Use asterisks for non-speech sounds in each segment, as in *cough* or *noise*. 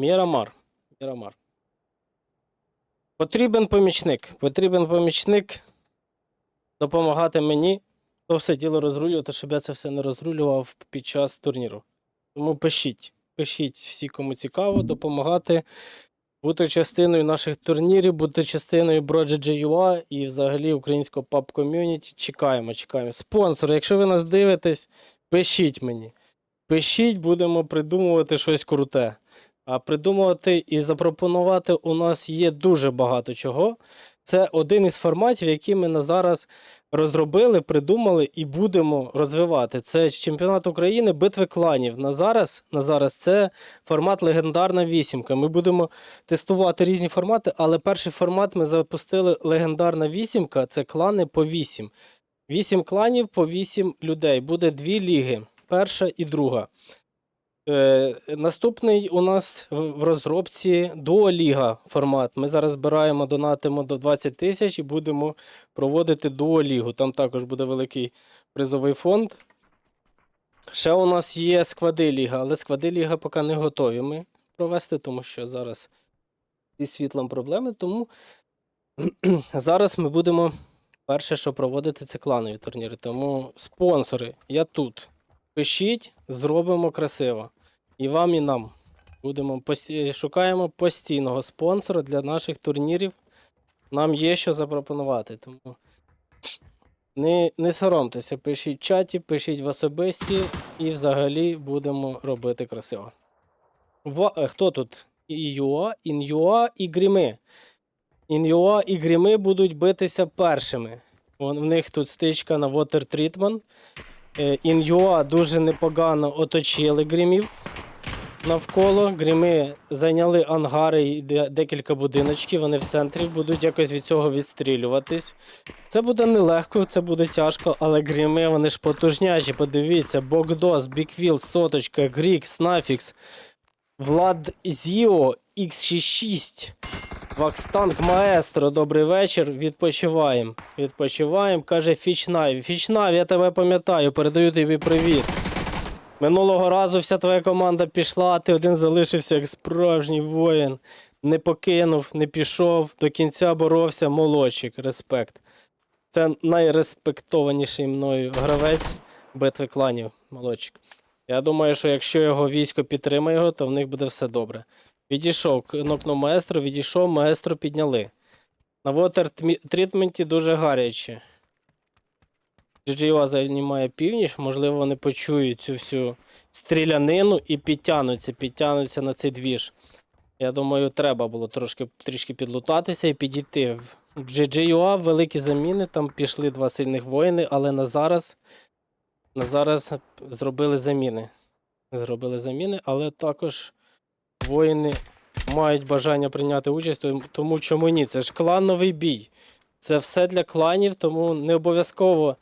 Мірамар. Мірамар. Потрібен помічник. Потрібен помічник допомагати мені то все діло розрулювати, щоб я це все не розрулював під час турніру. Тому пишіть. Пишіть всі, кому цікаво, допомагати бути частиною наших турнірів, бути частиною Broad.ua і взагалі українського паб ком'юніті. Чекаємо, чекаємо. Спонсори, якщо ви нас дивитесь, пишіть мені. Пишіть, будемо придумувати щось круте. А придумувати і запропонувати у нас є дуже багато чого. Це один із форматів, які ми на зараз розробили, придумали і будемо розвивати. Це чемпіонат України битви кланів. На зараз, на зараз це формат легендарна вісімка. Ми будемо тестувати різні формати, але перший формат ми запустили легендарна вісімка. Це клани по вісім. Вісім кланів по вісім людей. Буде дві ліги. Перша і друга. Е, наступний у нас в розробці дуоліга формат. Ми зараз збираємо, донатимо до 20 тисяч і будемо проводити дуолігу. Там також буде великий призовий фонд. Ще у нас є склади ліга, але склади ліга поки не готові ми провести, тому що зараз зі світлом проблеми. Тому *clears throat* зараз ми будемо перше, що проводити, це кланові турніри. Тому спонсори, я тут. Пишіть, зробимо красиво. І вам, і нам. Будемо посі- шукаємо постійного спонсора для наших турнірів. Нам є що запропонувати. Тому не, не соромтеся, пишіть в чаті, пишіть в особисті і взагалі будемо робити красиво. Ва- е, хто тут? Інюа, Інюа і Гріми. Інюа і Гріми будуть битися першими. Вон, в них тут стичка на Water Treatment. Е, Ін'юа дуже непогано оточили грімів навколо. Гріми зайняли ангари і декілька будиночків. Вони в центрі будуть якось від цього відстрілюватись. Це буде нелегко, це буде тяжко, але гріми вони ж потужнячі. Подивіться: Богдос, Біквіл, Соточка, Грік, Снафікс, Влад Зіо, X66. Вакстанк Маестро, добрий вечір. Відпочиваємо. Відпочиваємо. Каже Фічнай. Фічнай, я тебе пам'ятаю, передаю тобі привіт. Минулого разу вся твоя команда пішла, а ти один залишився як справжній воїн. Не покинув, не пішов, до кінця боровся. Молодчик, респект. Це найреспектованіший мною гравець битви кланів. Молодчик. Я думаю, що якщо його військо підтримає його, то в них буде все добре. Відійшов кнопну маестро, відійшов, маестро підняли. На вотер трітменті дуже гаряче. GGO займає північ, можливо, вони почують цю всю стрілянину і підтягнуться, підтягнуться на цей двіж. Я думаю, треба було трошки трішки підлутатися і підійти. В GGUA великі заміни, там пішли два сильних воїни, але на зараз, на зараз зробили заміни. Зробили заміни, але також воїни мають бажання прийняти участь, тому чому ні? Це ж клановий бій. Це все для кланів, тому не обов'язково,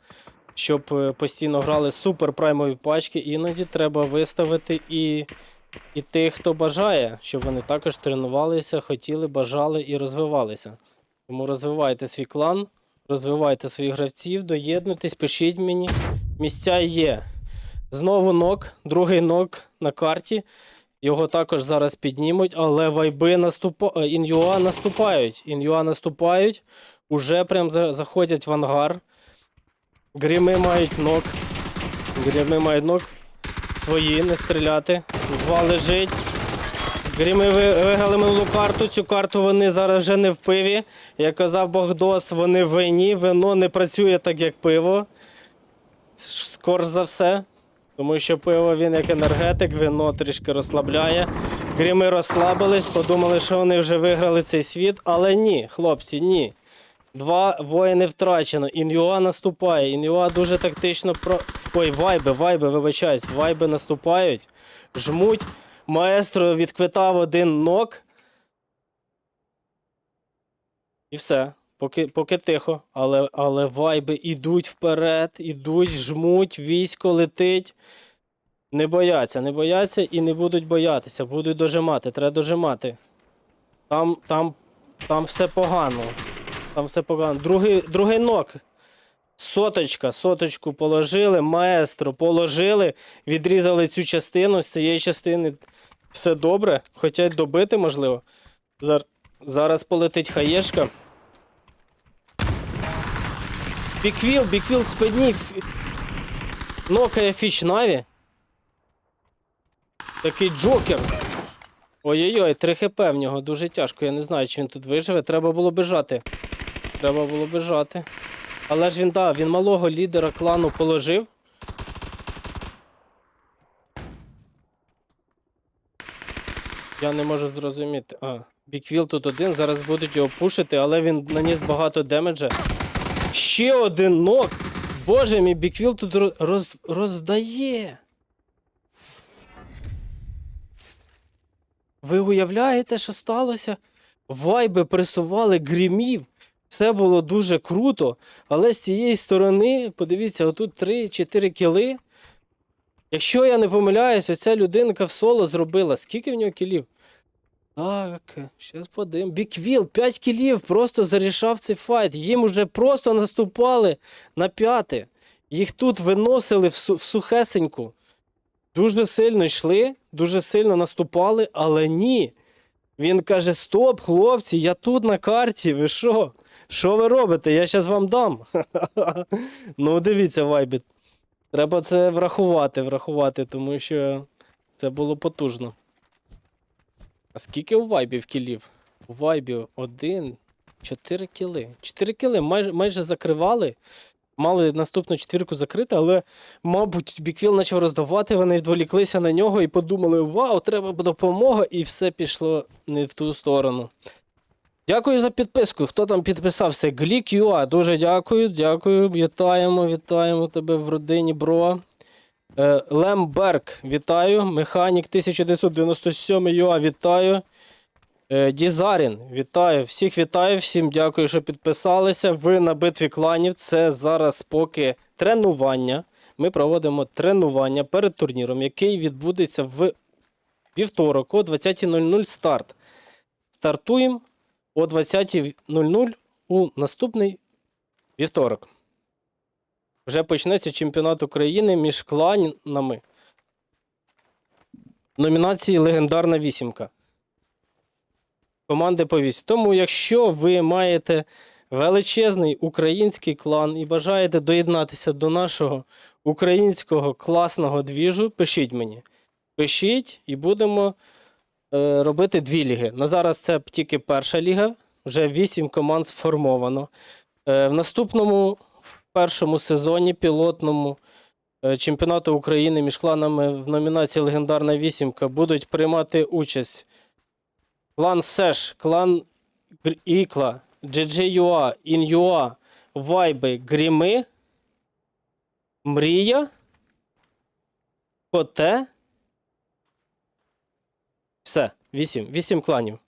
щоб е, постійно грали супер праймові пачки. Іноді треба виставити і, і тих, хто бажає, щоб вони також тренувалися, хотіли, бажали і розвивалися. Тому розвивайте свій клан, розвивайте своїх гравців, доєднуйтесь, пишіть мені. Місця є. Знову нок, другий нок на карті. Його також зараз піднімуть, але вайби наступа... е, ін'юа наступають. Ін'юа наступають. Уже прям заходять в ангар. Гріми мають нок. Гріми мають нок. Свої, не стріляти. Два лежить. Гріми минулу карту. Цю карту вони зараз вже не в пиві. Як казав Богдос, вони в вині. Вино не працює так, як пиво. Скорш за все. Тому що пиво він як енергетик, вино трішки розслабляє. Гріми розслабились, подумали, що вони вже виграли цей світ, але ні, хлопці, ні. Два воїни втрачено. Ін'юа наступає. Ін'юа дуже тактично про. Ой, вайби, вайби, вибачаюсь, вайби наступають, жмуть. Маестро відквитав один нок. І все. Поки, поки тихо. Але, але вайби ідуть вперед, ідуть, жмуть, військо летить. Не бояться, не бояться і не будуть боятися, будуть дожимати, треба дожимати. Там, там, там все погано. Там все погано. Другий, другий нок. Соточка, соточку положили, маестро положили, відрізали цю частину. З цієї частини Все добре. Хотять добити, можливо. Зар... Зараз полетить хаєшка. Біквіл, біквіл. Фі- Нокає фіч Наві. Такий джокер. Ой-ой-ой, 3 хп в нього дуже тяжко. Я не знаю, чи він тут виживе. Треба було бежати. Треба було бежати. Але ж він, да, він малого лідера клану положив. Я не можу зрозуміти. А, Біквіл тут один, зараз будуть його пушити, але він наніс багато демеджа. Ще один нок! Боже мій, Біквіл тут роз, роздає. Ви уявляєте, що сталося? Вайби пресували грімів. Все було дуже круто. Але з цієї сторони, подивіться, отут 3-4 кіли. Якщо я не помиляюсь, оця людинка в соло зробила. Скільки в нього кілів? Так, зараз подивимо. Біквіл, 5 кілів, просто зарішав цей файт. Їм уже просто наступали на п'яте. Їх тут виносили в сухесеньку. Дуже сильно йшли, дуже сильно наступали, але ні. Він каже: Стоп, хлопці, я тут на карті. Ви що? Що ви робите? Я зараз вам дам. *laughs* ну, дивіться, Вайбіт. Треба це врахувати, врахувати, тому що це було потужно. А скільки у вайбів кілів? У вайбів один, чотири кіли. Чотири кіли майже, майже закривали. Мали наступну четвірку закрити, але, мабуть, Біквіл почав роздавати, вони відволіклися на нього і подумали: вау, треба допомога, і все пішло не в ту сторону. Дякую за підписку. Хто там підписався? Глік.ua, дуже дякую, дякую. Вітаємо, вітаємо тебе в родині, бро. Е, Лемберг, вітаю. Механік 1997 ЮА, вітаю. Е, Дізарін, вітаю. Всіх вітаю, всім дякую, що підписалися. Ви на битві кланів. Це зараз поки тренування. Ми проводимо тренування перед турніром, який відбудеться в вівторок о 20.00 старт. Стартуємо о 20.00 у наступний вівторок. Вже почнеться чемпіонат України між кланами. Номінації Легендарна вісімка. Команди по вісім. Тому, якщо ви маєте величезний український клан і бажаєте доєднатися до нашого українського класного двіжу, пишіть мені. Пишіть і будемо е, робити дві ліги. На зараз це тільки перша ліга, вже вісім команд сформовано. Е, в наступному, в першому сезоні пілотному е, чемпіонату України між кланами в номінації Легендарна вісімка будуть приймати участь клан Сеш, клан Ікла, GGUA, Ін'юа, Вайби, Гріми, Мрія, Коте. Все, вісім. Вісім кланів.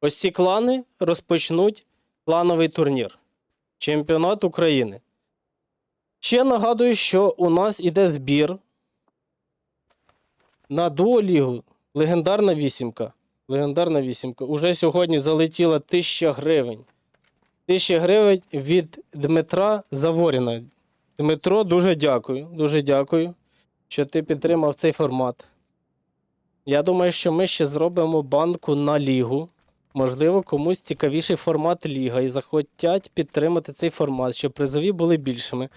Ось ці клани розпочнуть клановий турнір. Чемпіонат України. Ще нагадую, що у нас іде збір на дуолігу. Легендарна вісімка. Легендарна вісімка. Уже сьогодні залетіла 1000 гривень. 1000 гривень від Дмитра Заворіна. Дмитро, дуже дякую. Дуже дякую, що ти підтримав цей формат. Я думаю, що ми ще зробимо банку на лігу. Можливо, комусь цікавіший формат ліга і захотять підтримати цей формат, щоб призові були більшими.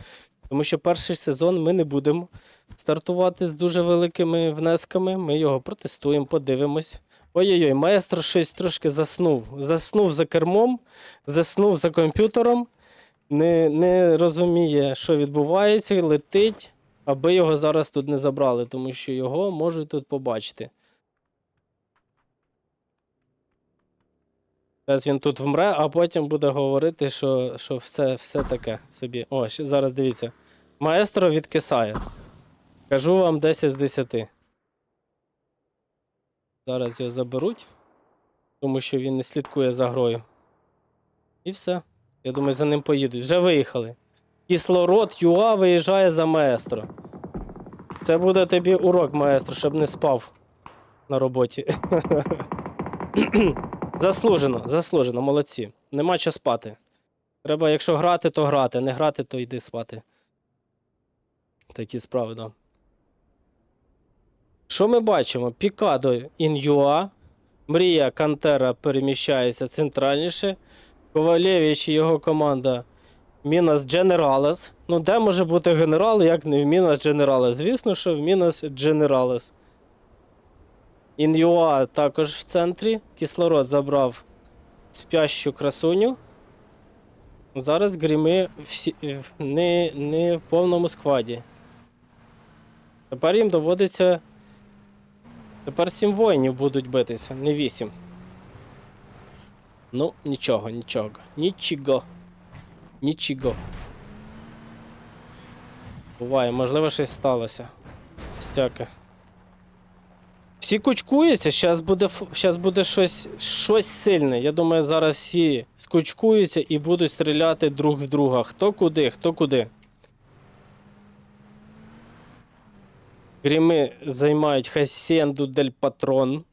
Тому що перший сезон ми не будемо стартувати з дуже великими внесками. Ми його протестуємо, подивимось. Ой-ой-ой, маестро щось трошки заснув. Заснув за кермом, заснув за комп'ютером, не, не розуміє, що відбувається, летить, аби його зараз тут не забрали, тому що його можуть тут побачити. Зараз він тут вмре, а потім буде говорити, що, що все, все таке собі. О, зараз дивіться. Маестро відкисає. Кажу вам 10 з 10. Зараз його заберуть, тому що він не слідкує за грою. І все. Я думаю, за ним поїдуть. Вже виїхали. Кислород ЮА виїжджає за маестро. Це буде тобі урок, маестро, щоб не спав на роботі. *clears throat* заслужено, заслужено, молодці. Нема що спати. Треба, якщо грати, то грати, не грати, то йди спати. Такі справи, да. Що ми бачимо? Пікадо Ін'юа, Мрія Кантера переміщається центральніше. Ковалєвич і його команда Мінас Дженералес. Ну, де може бути генерал, як не в Мінас Дженералес? Звісно, що в Мінас Дженералес. Ін'юа також в центрі. Кислород забрав спящу красуню. Зараз гріми всі, не, не в повному складі. Тепер їм доводиться. Тепер сім воїнів будуть битися, не вісім. Ну, нічого, нічого. Нічого. Нічого. Буває, можливо, щось сталося. Всяке. Всі кучкуються, зараз буде, щас буде щось, щось сильне. Я думаю, зараз всі скучкуються і будуть стріляти друг в друга. Хто куди, хто куди. Гріми займають Хасенду дель Патрон.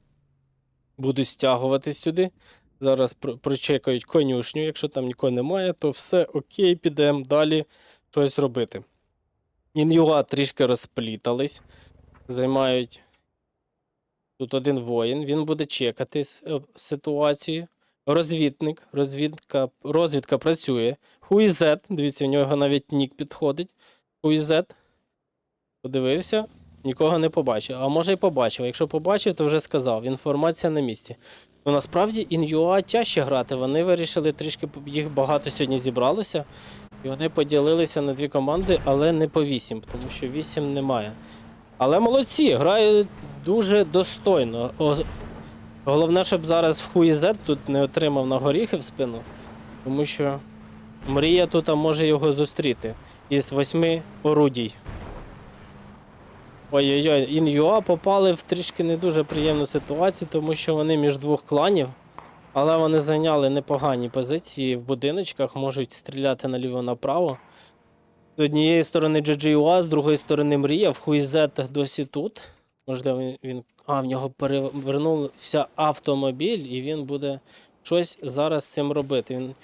Будуть стягувати сюди. Зараз прочекають конюшню. Якщо там нікого немає, то все окей, підемо далі щось робити. Ін'юа трішки розплітались. Займають тут один воїн. Він буде чекати е, ситуацію. Розвідник. Розвідка, розвідка працює. Хуїзет. Дивіться, у нього навіть нік підходить. Хуїзет. Подивився, нікого не побачив. А може й побачив. Якщо побачив, то вже сказав. Інформація на місці. Ну насправді ін'юа тяжче грати. Вони вирішили трішки їх багато сьогодні зібралося. І вони поділилися на дві команди, але не по вісім, тому що вісім немає. Але молодці, грають дуже достойно. О, Головне, щоб зараз в Хуїзет тут не отримав на горіхи в спину, тому що мрія тут може його зустріти із восьми орудій. Ой-ой-ой, Ін'юа попали в трішки не дуже приємну ситуацію, тому що вони між двох кланів, але вони зайняли непогані позиції в будиночках, можуть стріляти наліво-направо. З однієї сторони GGUA, з другої сторони Мрія, в Хуїзет досі тут. Можливо, він. А, в нього перевернувся автомобіль, і він буде щось зараз з цим робити. Він...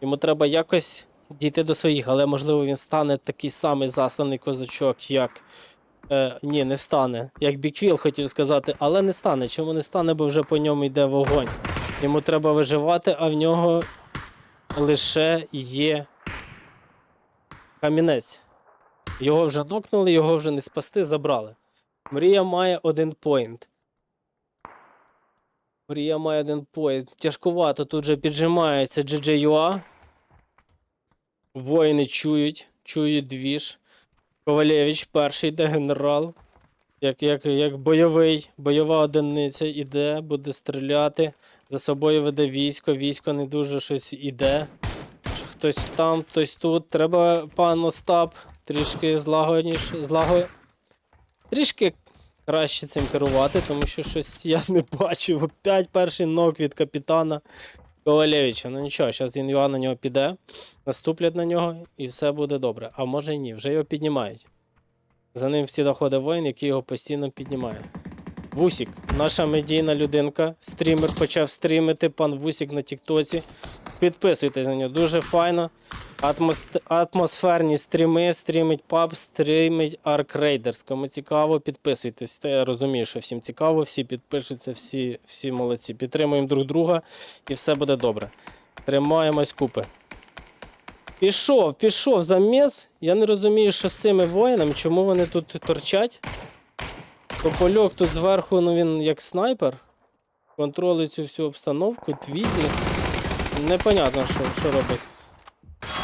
Йому треба якось дійти до своїх, але можливо він стане такий самий засланий козачок, як. Е, ні, не стане. Як Біквіл хотів сказати, але не стане. Чому не стане, бо вже по ньому йде вогонь. Йому треба виживати, а в нього лише є камінець. Його вже нокнули, його вже не спасти, забрали. Мрія має один поінт. Мрія має один поінт. Тяжкувато тут же піджимається GGUA. Воїни чують, чують двіж. Ковалєвич перший йде генерал. Як, як, як бойовий, бойова одиниця іде, буде стріляти. За собою веде військо, військо не дуже щось іде. Хтось там, хтось тут. Треба, пан Остап, трішки злагодніше, злаго... Трішки краще цим керувати, тому що щось я не бачив. Опять перший нок від капітана Ковалєвича. Ну нічого, зараз Ін'юа на нього піде, наступлять на нього і все буде добре. А може і ні, вже його піднімають. За ним всі доходить воїн, який його постійно піднімає. Вусік, наша медійна людинка. Стрімер почав стрімити, пан Вусік на Тіктоці. Підписуйтесь на нього, дуже файно. Атмос... Атмосферні стріми, стрімить паб, стрімить Ark Raiders. Кому цікаво, підписуйтесь. Та я розумію, що всім цікаво, всі підпишуться, всі, всі молодці. Підтримуємо друг друга і все буде добре. Тримаємось купи. Пішов, пішов заміс. Я не розумію, що з цими воїнами, чому вони тут торчать. Топольок тут зверху, ну він як снайпер. Контролить цю всю обстановку, твізі. Непонятно, що, що робить.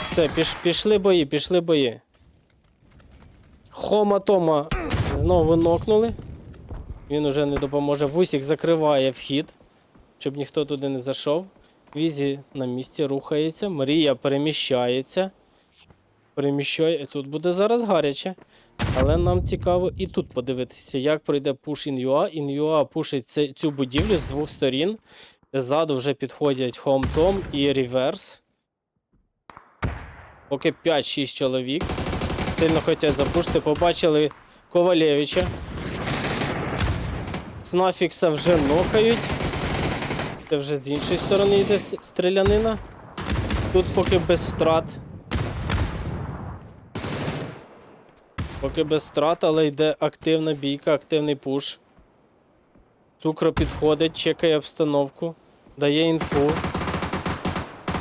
Все, піш, пішли бої, пішли бої. Хома Тома знову нокнули. Він уже не допоможе. Вусік закриває вхід, щоб ніхто туди не зайшов. Візі на місці рухається, Марія переміщається. Переміщає. Тут буде зараз гаряче. Але нам цікаво і тут подивитися, як пройде пуш Ін'юа. Ін'юа пушить цю будівлю з двох сторін. Ззаду вже підходять Tom і Реверс. Поки 5-6 чоловік. Сильно хочуть запушити. Побачили Ковалєвича. Снафікса вже нокають. Це вже з іншої сторони йде стрілянина. Тут поки без втрат. Поки без втрат, але йде активна бійка, активний пуш. Цукро підходить, чекає обстановку, дає інфу.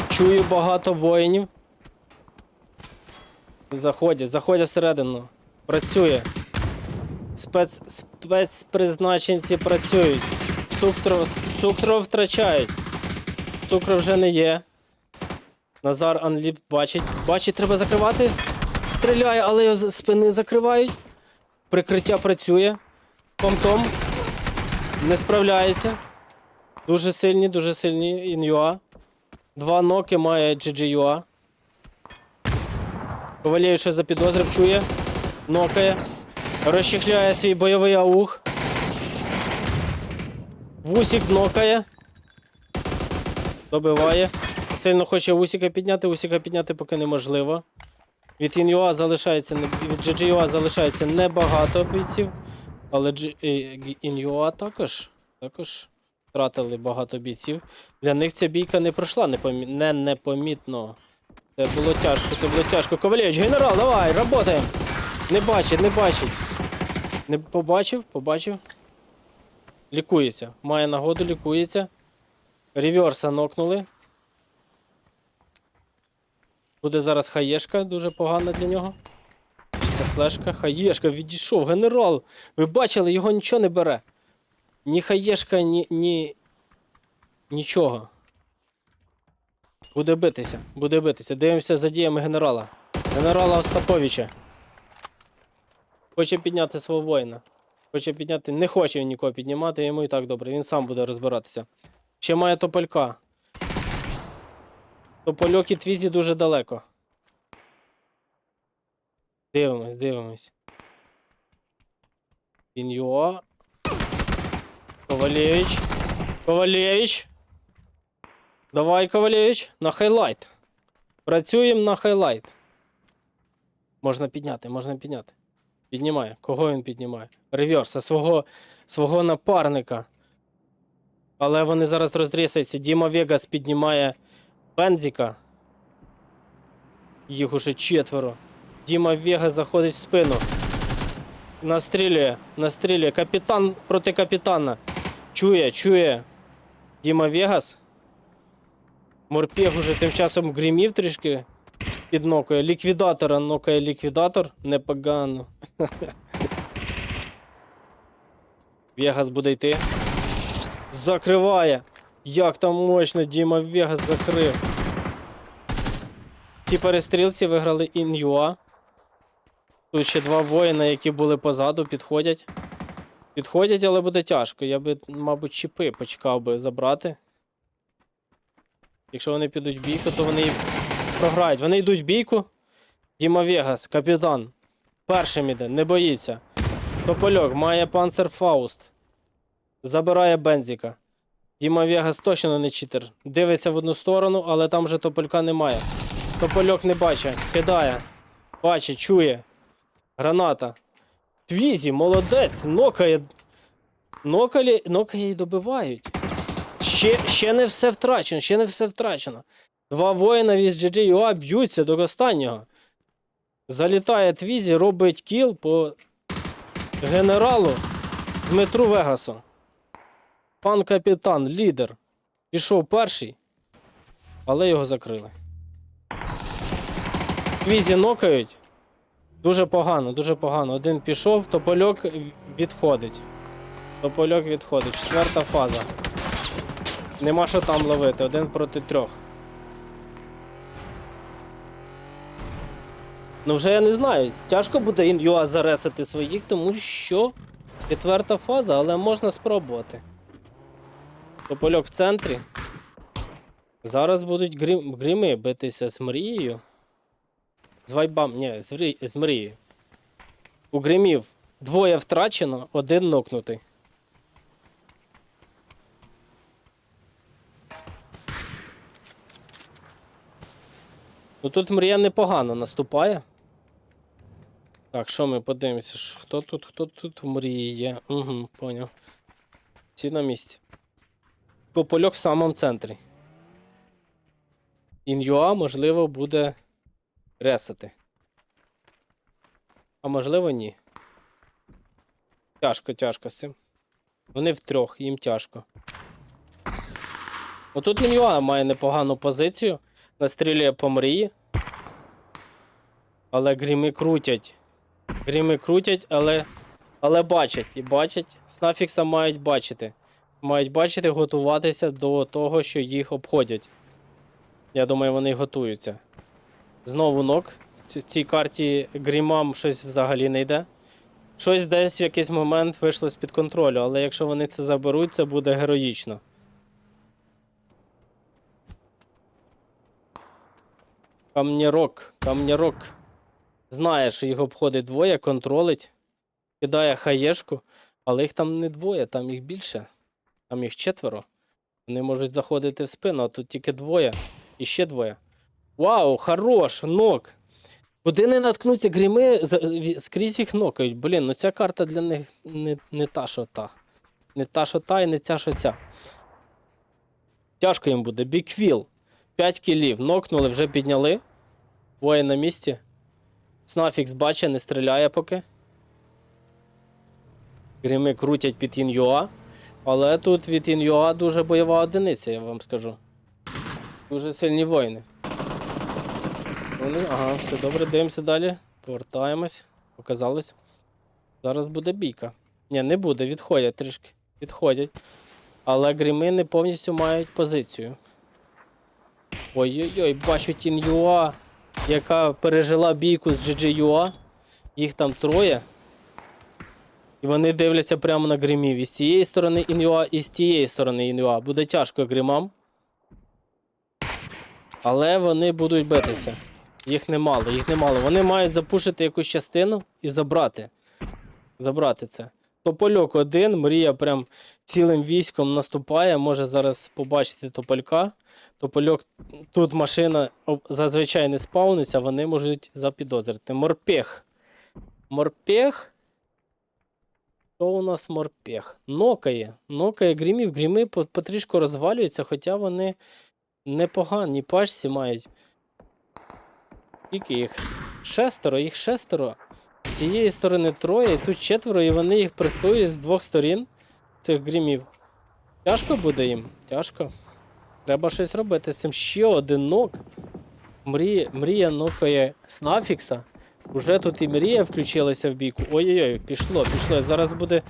Чую багато воїнів. Заходять, заходять всередину. Працює. Спец, спецпризначенці працюють. Цукро, цукро втрачають. Цукро вже не є. Назар Анліп бачить. Бачить, треба закривати. Стріляє, але його з спини закривають. Прикриття працює. Том-том. Не справляється. Дуже сильні, дуже сильні інюа. Два ноки має GGUA. Ковалєв що запідозрив, чує. Нокає. Розчехляє свій бойовий аух. Вусік нокає. Добиває. Сильно хоче Усіка підняти, Усіка підняти поки неможливо. Від Інюа залишається від GGUA залишається небагато бійців. Але е, також, також втратили багато бійців. Для них ця бійка не пройшла не непомітно. Це було тяжко, це було тяжко. Ковалєвич, генерал, давай, работаємо! Не бачить, не бачить. Не побачив, побачив. Лікується. Має нагоду, лікується. Ріверса нокнули. Буде зараз хаєшка, дуже погана для нього. Це флешка. Хаєшка відійшов. Генерал. Ви бачили, його нічого не бере. Ні хаєшка, ні. ні. Нічого. Буде битися, буде битися. Дивимося за діями генерала. Генерала Остаповича. Хоче підняти свого воїна. Хоче підняти. Не хоче він нікого піднімати, йому і так добре. Він сам буде розбиратися. Ще має тополька. Топольок і твізі дуже далеко. Дивимось, дивимось. Ін'юа. Ковалєвич. Ковалєвич. Давай, Ковалєвич, на хайлайт. Працюємо на хайлайт. Можна підняти, можна підняти. Піднімає. Кого він піднімає? Реверса, свого, свого напарника. Але вони зараз розрісаються. Діма Вегас піднімає Бензіка. Їх уже четверо. Діма Вегас заходить в спину. Настрілює, настрілює. Капітан проти капітана. Чує, чує. Діма Вегас. Морпег уже тим часом грімів трішки піднокує. Ліквідатора нокає ліквідатор. Непогано. *laughs* Вегас буде йти. Закриває. Як там мощно Діма Вегас закрив. Ці перестрілці виграли Ін'юа. Тут ще два воїна, які були позаду, підходять. Підходять, але буде тяжко. Я би, мабуть, чіпи почекав би забрати. Якщо вони підуть в бійку, то вони програють. Вони йдуть бійку. Діма Вегас, капітан. Першим іде, не боїться. Топольок має панцерфауст. Забирає Бензіка. Діма Вегас точно не читер. Дивиться в одну сторону, але там вже тополька немає. Топольок не бачить, кидає. Бачить, чує. Граната. Твізі, молодець, нокає. Нокалі, нокає і добивають. Ще, ще не все втрачено, ще не все втрачено. Два воїна від GGUA б'ються до останнього. Залітає Твізі, робить кіл по генералу Дмитру Вегасу. Пан капітан, лідер. Пішов перший, але його закрили. Твізі нокають. Дуже погано, дуже погано. Один пішов, топольок відходить. Топольок відходить. Четверта фаза. Нема що там ловити, один проти трьох. Ну вже я не знаю. Тяжко буде ін'юа заресити своїх, тому що четверта фаза, але можна спробувати. Топольок в центрі. Зараз будуть грім... гріми битися з мрією. З вайбам, ні, з, мрією. У гримів двоє втрачено, один нокнутий. Ну тут мрія непогано наступає. Так, що ми подивимося? Хто тут, хто тут в мрії є? Угу, поняв. Всі на місці. Копольок в самому центрі. Ін'юа, можливо, буде ресати. А можливо, ні. Тяжко, тяжко з цим. Вони втрьох, їм тяжко. Отут Інюа має непогану позицію. Настрілює по мрії. Але гріми крутять. Гріми крутять, але. Але бачать. І бачать. Снафікса мають бачити. Мають бачити, готуватися до того, що їх обходять. Я думаю, вони готуються. Знову нок. Ці- Цій карті грімам щось взагалі не йде. Щось десь в якийсь момент вийшло з-під контролю, але якщо вони це заберуть, це буде героїчно. Камнірок, камнірок. Знає, що їх обходить двоє, контролить, кидає хаєшку, але їх там не двоє, там їх більше. Там їх четверо. Вони можуть заходити в спину, а тут тільки двоє. І ще двоє. Вау, хорош, нок. Куди не наткнуться гріми, скрізь їх нокають. Блін, ну ця карта для них не, не та, що та. Не та, що та, і не ця, що ця. Тяжко їм буде. Біквіл. 5 кілів. Нокнули, вже підняли. Двоє на місці. Снафікс бачить, не стріляє поки. Гріми крутять під Ін'юа. Але тут від Ін'юа дуже бойова одиниця, я вам скажу. Дуже сильні воїни. Вони, ага, все добре, дивимося далі. Повертаємось. Показалось. Зараз буде бійка. Ні, не буде, відходять трішки. Відходять. Але гріми не повністю мають позицію. Ой-ой-ой, бачу Тін Юа, яка пережила бійку з GG Юа. Їх там троє. І вони дивляться прямо на гримів. І з цієї сторони Інюа, і з тієї сторони Інюа. Буде тяжко гримам. Але вони будуть битися. Їх немало, їх немало. Вони мають запушити якусь частину і забрати. Забрати це. Топольок один, мрія прям цілим військом наступає. Може зараз побачити тополька. Топольок, тут машина зазвичай не спавниться, вони можуть запідозрити. Морпех. Морпех. Що у нас морпех? Нокає. Нокає грімів. Гріми потрішку розвалюються, хоча вони непогані пачці мають. Скільки їх? Шестеро, їх шестеро. З цієї сторони троє, і тут четверо, і вони їх пресують з двох сторін цих грімів. Тяжко буде їм? Тяжко. Треба щось робити з цим. Ще один нок. Мрія, мрія нокає Снафікса. Уже тут і мрія включилася в бійку. Ой-ой-ой, пішло, пішло. Зараз буде,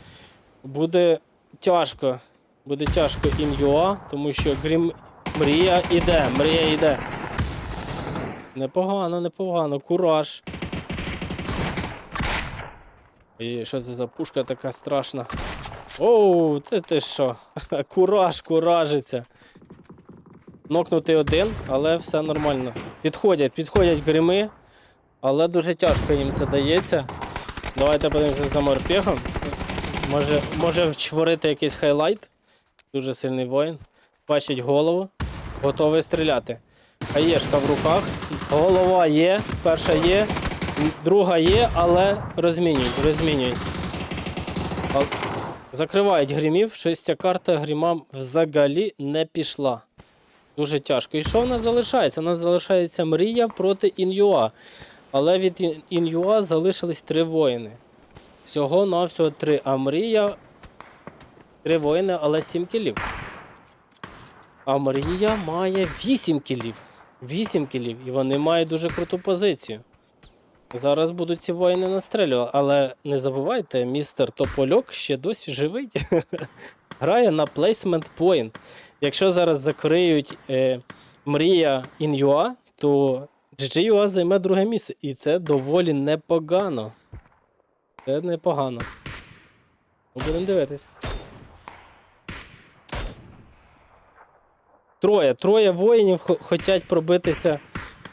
буде тяжко. Буде тяжко ін'юа, тому що грім. Мрія іде, мрія іде. Непогано, непогано. Кураж. І що це за пушка така страшна? Оу, ти, ти що? *laughs* Кураж, куражиться. Нокнути один, але все нормально. Підходять, підходять грими, але дуже тяжко їм це дається. Давайте подивимося за морпехом. Може, може вчворити якийсь хайлайт. Дуже сильний воїн. Бачить голову, готовий стріляти. Хаєшка в руках. Голова є, перша є, друга є, але розмінюють, розмінюють. Закривають грімів, щось ця карта грімам взагалі не пішла. Дуже тяжко. І що в нас залишається? У нас залишається мрія проти Ін'юа. Але від Ін- Ін'юа залишились три воїни. Всього навсього три. А мрія. Три воїни, але сім кілів. А Мрія має 8 кілів. 8 кілів. І вони мають дуже круту позицію. Зараз будуть ці воїни настрелювати. Але не забувайте, містер Топольок ще досі живий. *laughs* Грає на placement point. Якщо зараз закриють е, Мрія Ін'юа, то GG.UA займе друге місце. І це доволі непогано. Це непогано. Ну, Будемо дивитись. Троє. Троє воїнів хочуть пробитися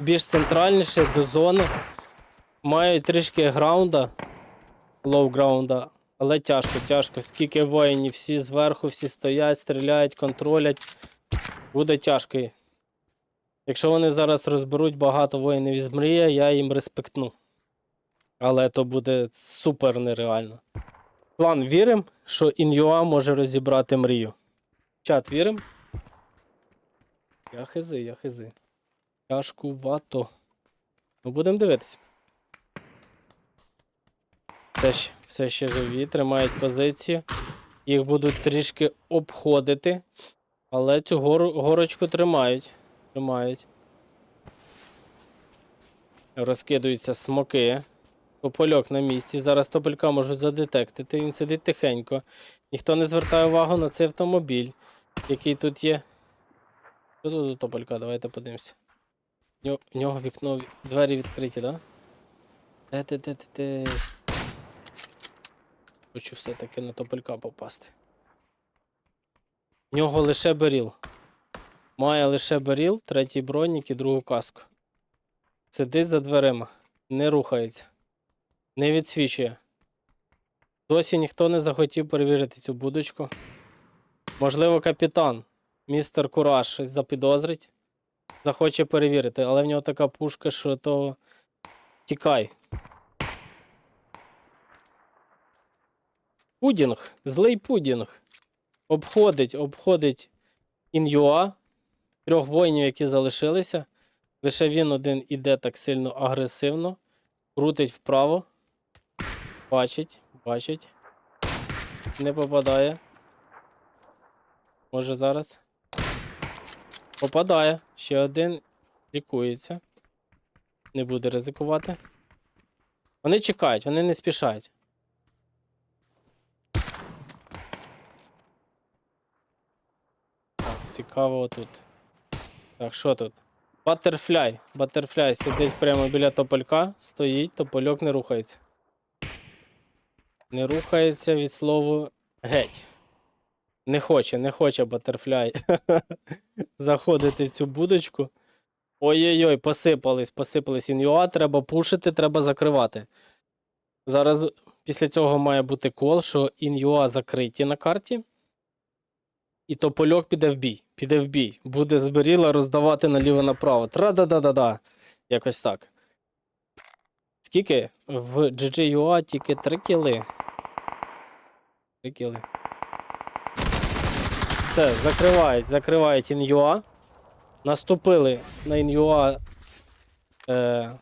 більш центральніше до зони. Мають трішки граунда, лоу граунда, але тяжко, тяжко. Скільки воїнів, всі зверху, всі стоять, стріляють, контролять. Буде тяжко. Якщо вони зараз розберуть багато воїнів із мрія, я їм респектну. Але то буде супер нереально. План віримо, що Ін'юа може розібрати мрію. Чат віримо? Я хизи, я хизи. Тяжкувато. Ну, будемо дивитися. Все ще, все ще живі, тримають позицію. Їх будуть трішки обходити. Але цю гору, горочку тримають. Тримають. Розкидуються смоки. Топольок на місці. Зараз тополька можуть задетектити. Він сидить тихенько. Ніхто не звертає увагу на цей автомобіль, який тут є. Що тут у тополька? Давайте подивимося. В нього, вікно, двері відкриті, так? Да? Ти? Хочу все-таки на тополька попасти. В нього лише беріл. Має лише беріл, третій бронік і другу каску. Сидить за дверима, не рухається, не відсвічує. Досі ніхто не захотів перевірити цю будочку. Можливо, капітан, містер Кураж, щось запідозрить, захоче перевірити, але в нього така пушка, що то тікай. Пудінг, злий пудінг. Обходить, обходить ін'юа, трьох воїнів, які залишилися. Лише він один іде так сильно агресивно, крутить вправо. Бачить, бачить. Не попадає. Може зараз. Попадає. Ще один лікується. Не буде ризикувати. Вони чекають, вони не спішають. Цікаво тут. Так, що тут? Баттерфляй. Баттерфляй сидить прямо біля тополька, стоїть, топольок не рухається. Не рухається від слова геть. Не хоче, не хоче батерфляй *laughs* заходити в цю будочку. Ой-ой-ой, посипались, посипались ін'юа, треба пушити, треба закривати. Зараз після цього має бути кол, що ін'юа закриті на карті. І топольок піде в бій. Піде в бій. Буде зберіла роздавати наліво-направо. Тра-да-да-да-да. Якось так. Скільки? В GG.ua тільки 3 кіли. 3 кіли. Все, закривають, закривають ін'юа. Наступили на ін'юа е,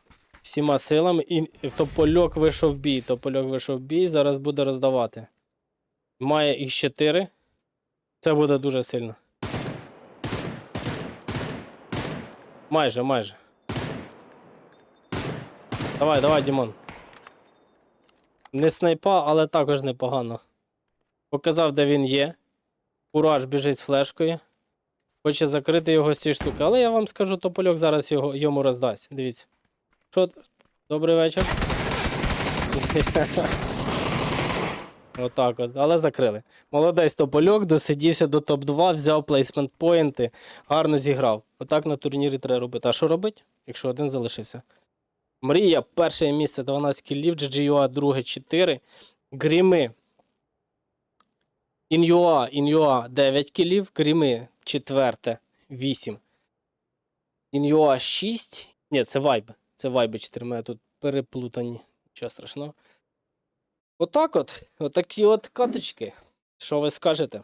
всіма силами. І топольок вийшов в бій. Топольок вийшов в бій, зараз буде роздавати. Має їх 4. Це буде дуже сильно. Майже, майже. Давай, давай, Дімон. Не снайпа, але також непогано. Показав, де він є. Кураж біжить з флешкою. Хоче закрити його з цієї штуки. Але я вам скажу, топольок зараз його, йому роздасть. Дивіться. Що? Добрий вечір. Отак от, але закрили. Молодець топольок, досидівся до топ-2, взяв плейсмент поінти, гарно зіграв. Отак на турнірі треба робити. А що робить, якщо один залишився? Мрія, перше місце 12 кілів, GGUA друге 4. Гріми. Ін'юа, Ін'юа 9 кілів, Гріми четверте 8. Ін'юа 6. Ні, це вайби. Це вайби 4. Мене тут переплутані. Нічого страшного. Отак от. Отакі от каточки. Що ви скажете?